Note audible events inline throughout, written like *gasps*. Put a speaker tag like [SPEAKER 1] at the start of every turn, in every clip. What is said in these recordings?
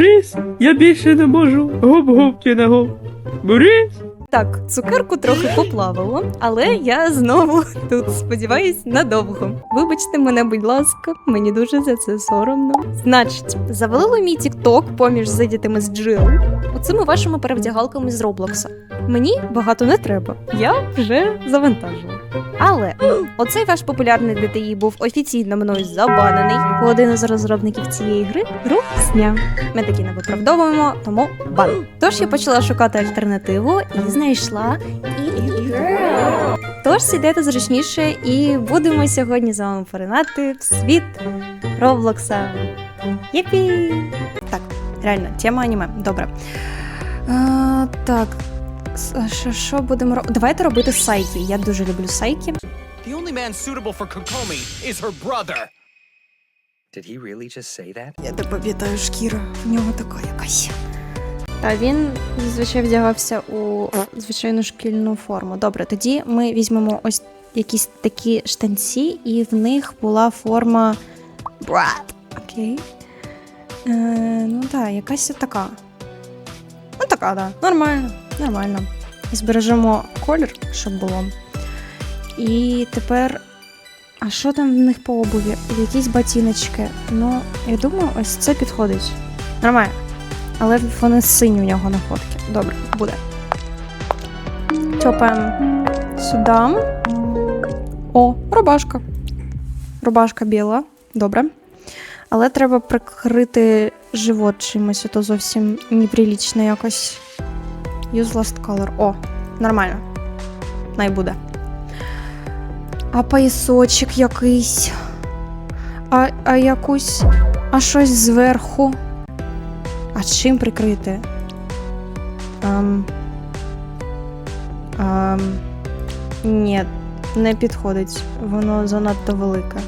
[SPEAKER 1] Борис, я більше не можу. Гоп-гоп не гоп. Борис?
[SPEAKER 2] Так, цукерку трохи поплавало, але я знову тут сподіваюсь надовго. Вибачте мене, будь ласка, мені дуже за це соромно. Значить, завалило мій тікток поміж зайдітими з джил оцими вашими перевдягалками з Роблокса. Мені багато не треба. Я вже завантажила. Але оцей ваш популярний DTI був офіційно мною забанений. Один із розробників цієї гри гру сняв. Ми такі не виправдовуємо, тому бан. Тож я почала шукати альтернативу і знайшла і Тож сідайте зручніше і будемо сьогодні з вами поринати в світ Роблокса. Єпі! Так, реально, тема аніме. Добре. А, так. Що, що будемо робити? Давайте робити сайки. Я дуже люблю сайки.
[SPEAKER 3] The only man suitable for Kokomi is her brother.
[SPEAKER 4] Did he really just say that?
[SPEAKER 2] Я тебе вітаю, шкіра. В нього така якась. Та він зазвичай вдягався у звичайну шкільну форму. Добре, тоді ми візьмемо ось якісь такі штанці, і в них була форма брат. Окей. Е, ну так, якась така. Ну така, да. Нормально, нормально. Збережемо колір, щоб було. І тепер. А що там в них по обуві? Якісь ботиночки. Ну, я думаю, ось це підходить. Нормально. Але вони сині у нього на фотки. Добре, буде. Тьопаємо сюди. О, рубашка. Рубашка біла. Добре. Але треба прикрити живот чимось, а то зовсім неприлічно якось. Use last color. О, нормально. Най буде. А поясочок якийсь. А, а якусь. А щось зверху. А чим прикрити? Ам... Ам... Ні, не підходить. Воно занадто велике.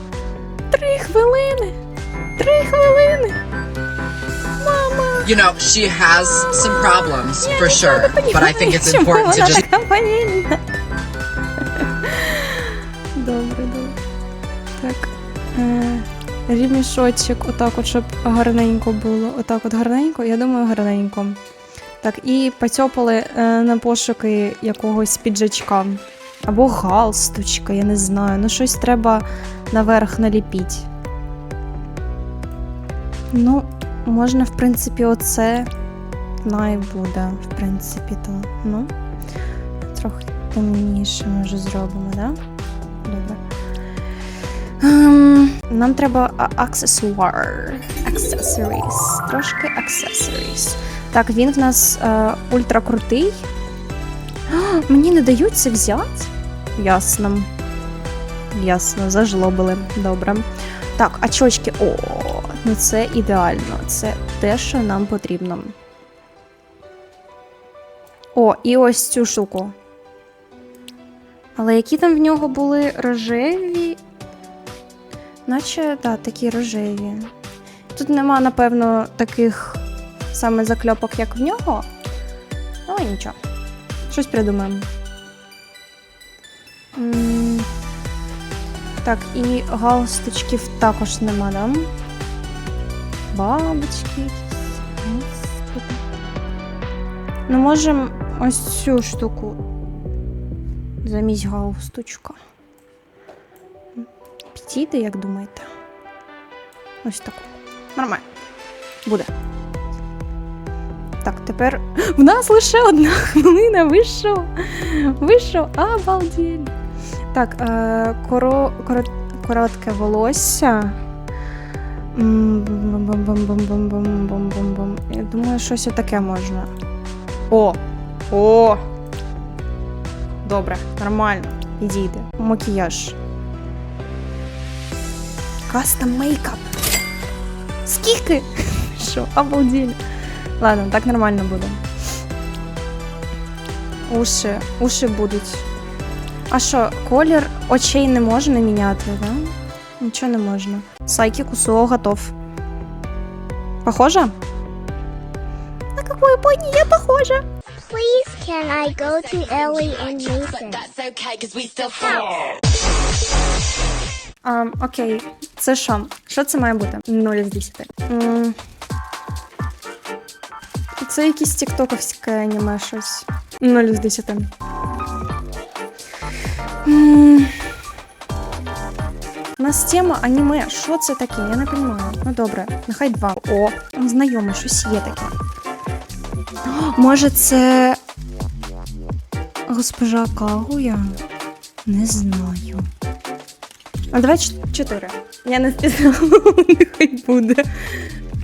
[SPEAKER 2] Три хвилини! Три хвилини!
[SPEAKER 5] You know, she has some problems for sure, but I think it's *laughs* important to just?
[SPEAKER 2] Добре, *laughs* добре. Так. Е, Рімішочок, отак, от, щоб гарненько було. Отак от гарненько, я думаю, гарненько. Так, і поцьопали е, на пошуки якогось піджачка. Або галстучка, я не знаю. Ну, щось треба наверх наліпіть. Ну, можна, в принципі, оце най буде, в принципі, то. Ну, трохи темніше, може, зробимо, да? Добре. Ем, нам треба аксесуар. Accessories. Трошки accessories. Так, він в нас е, ультра крутий. А, мені не дають це взяти? Ясно. Ясно, зажлобили. Добре. Так, очочки. О, ну це ідеально. Це те, що нам потрібно. О, і ось цю штуку. Але які там в нього були рожеві? Наче, так, такі рожеві. Тут нема, напевно, таких саме закльопок, як в нього. Але нічого. Щось придумаємо. Так, і галстучків також нема, да? Бабочки якісь. Ну, можемо ось цю штуку замість галстучка. Підійде, як думаєте? Ось таку. Нормально. Буде. Так, тепер в нас лише одна хвилина вийшов. Вийшов, обалдеть. Так, е, коро, коротке волосся. М, бум-бум-бум-бум-бум-бум-бум-бум. Я думаю, щось таке можна. О! О! Добре, нормально. Підійде. Макіяж. Кастом мейкап. Скільки? *laughs* Що, обалдели. Ладно, так нормально буде. Уші, уші будуть. А що, колір очей не можна міняти, да? Нічого не можна. Сайки Кусуо готов. Похоже? На какую пони я похожа?
[SPEAKER 6] Please, can I go to Ellie and Mason?
[SPEAKER 2] А, окей, це що? Що це має бути? 0 з 10. М, Це якесь тіктоковське аніме щось. 0 з 10. М. Нас тема аніме. Що це таке? Я не розумію. Ну добре, нехай два. О, знайоме, щось є таке. О, Може, це. Госпожа Кагуя? Не знаю. А давай чотири. Я не впізнала, *laughs* нехай буде.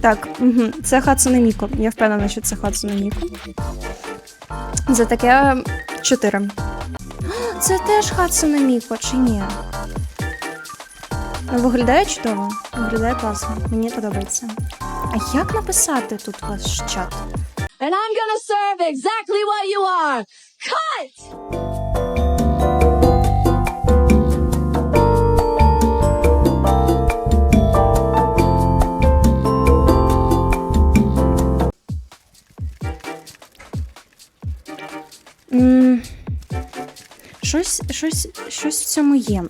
[SPEAKER 2] Так, угу. це Хацуне Міко. Я впевнена, що це Хацуне Міко. За таке 4. *gasps* Це теж Хацуне Міко, чи ні? Ну, Виглядає чудово, виглядає класно. Мені подобається. А як написати тут ваш чат?
[SPEAKER 7] and I'm gonna serve exactly what you are. Cut!
[SPEAKER 2] Щось, щось, щось в цьому є.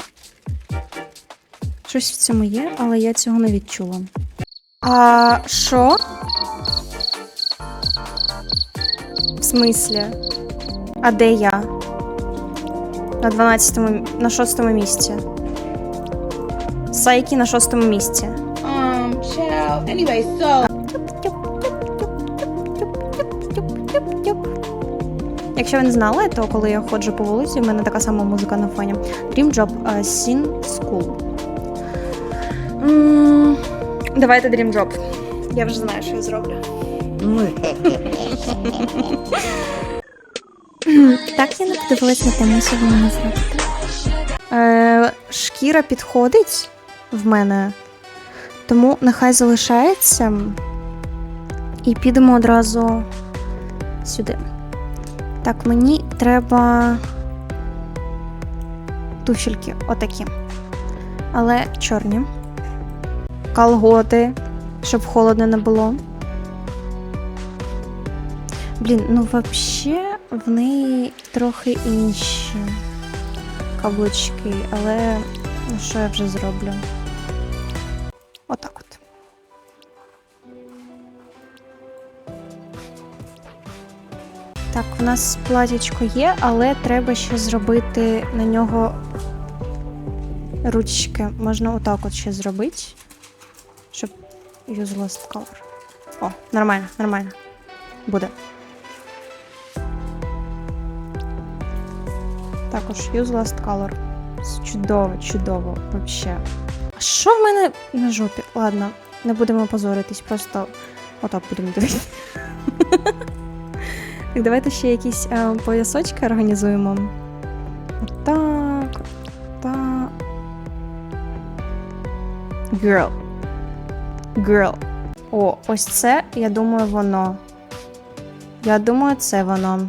[SPEAKER 2] Щось в цьому є, але я цього не відчула. А що? В смислі? А де я? На 12-му, на 6-му місці. Сайкі на 6-му місці.
[SPEAKER 7] Um. Anyway, so
[SPEAKER 2] Якщо ви не знали, то коли я ходжу по вулиці, в мене така сама музика на фоні. Dream Job uh, Sin School. М, Давайте Dream Job. Я вже знаю, що я зроблю. так я не подивилась на тему, що ви мені зробите. Е, шкіра підходить в мене, тому нехай залишається. І підемо одразу сюди. Так, мені треба туфельки отакі. Але чорні. Колготи, щоб холодно не було. Блін, ну взагалі в неї трохи інші каблучки, але ну що я вже зроблю? Отак от. Так, в нас платічко є, але треба ще зробити на нього ручки. Можна отак от ще зробити, useless color. О, нормально, нормально. Буде. Також useless color. Чудово, чудово, вообще. А що в мене на жопі? Ладно, не будемо позоритись, просто отак будемо дивитися. *laughs* Так, давайте ще якісь е, поясочки організуємо. Отак. Так. Girl. Girl. О, ось це, я думаю, воно. Я думаю, це воно.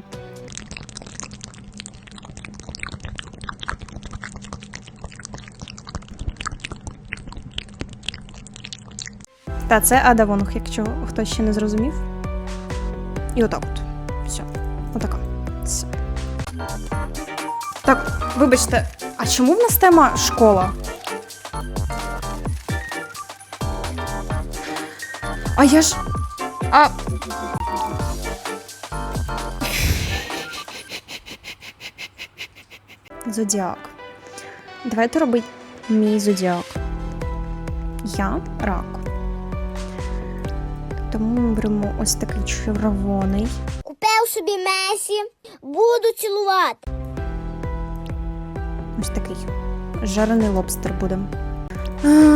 [SPEAKER 2] Та це Ада Вонг, якщо хтось ще не зрозумів. І отак от. Все. Отака. Все. Так, вибачте, а чому в нас тема школа? А я ж. А. Зодіак. Давайте робити мій зодіак. Я рак. Тому ми беремо ось такий червоний.
[SPEAKER 6] Купив собі Месі, буду цілувати.
[SPEAKER 2] Ось такий. Жарений лобстер буде.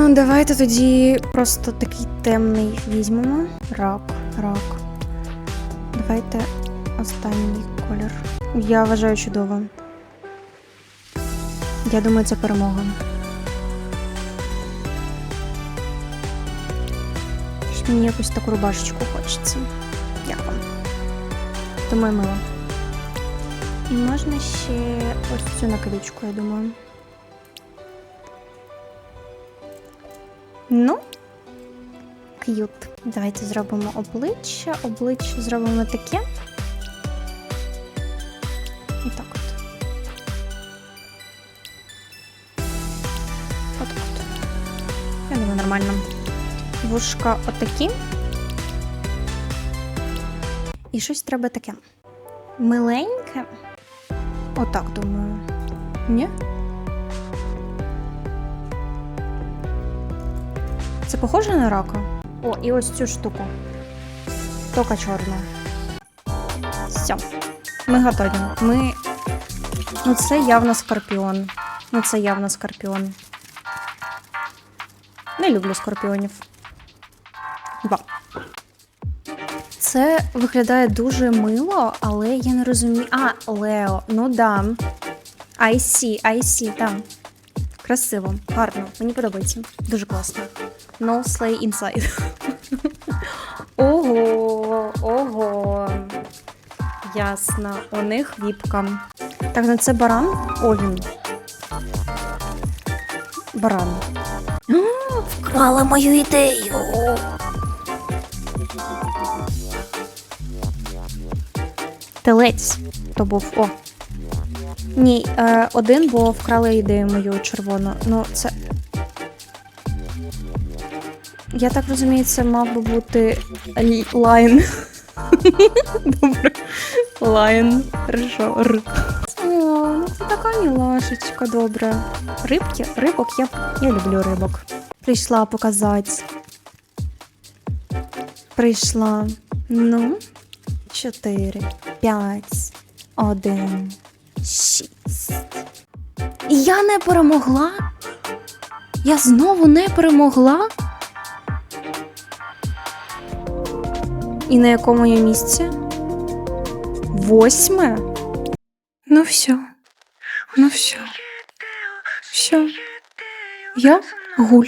[SPEAKER 2] Давайте тоді просто такий темний візьмемо. Рак, рак. Давайте останній колір. Я вважаю чудово. Я думаю, це перемога. Мені якусь таку рубашечку хочеться. Як? Думаю, мило. І можна ще ось цю накидочку, я думаю. Ну, к'ют. Давайте зробимо обличчя. Обличчя зробимо таке. І так от. Отак от. Я думаю, нормально. Вушка отакі. і щось треба таке. Миленьке. Отак думаю. Ні? Це похоже на рака? О, і ось цю штуку. Тока чорна. Все. Ми готові. Ми. Ну, це явно скорпіон. Ну, це явно скорпіон. Не люблю скорпіонів. Два. Це виглядає дуже мило, але я не розумію. А, Лео, ну да. I see, I see, да. Красиво, гарно, мені подобається. Дуже класно. No slay inside. *laughs* ого, ого. Ясно, у них віпка. Так, ну це баран? О, він. Баран. *gasps* Вкрала мою ідею. Телець. То був. О. Ні, е, один, бо вкрали ідею мою червону. Ну, це. Я так розумію, це мав би бути лайн. Добре. Лайн. Хорошо. Р. О, ну це така мілашечка, добре. Рибки, рибок я, я люблю рибок. Прийшла показати. Прийшла. Ну, чотири, п'ять, один, шість. І я не перемогла? Я знову не перемогла? І на якому я місці? Восьме? Ну все. Ну все. Все. Я гуль.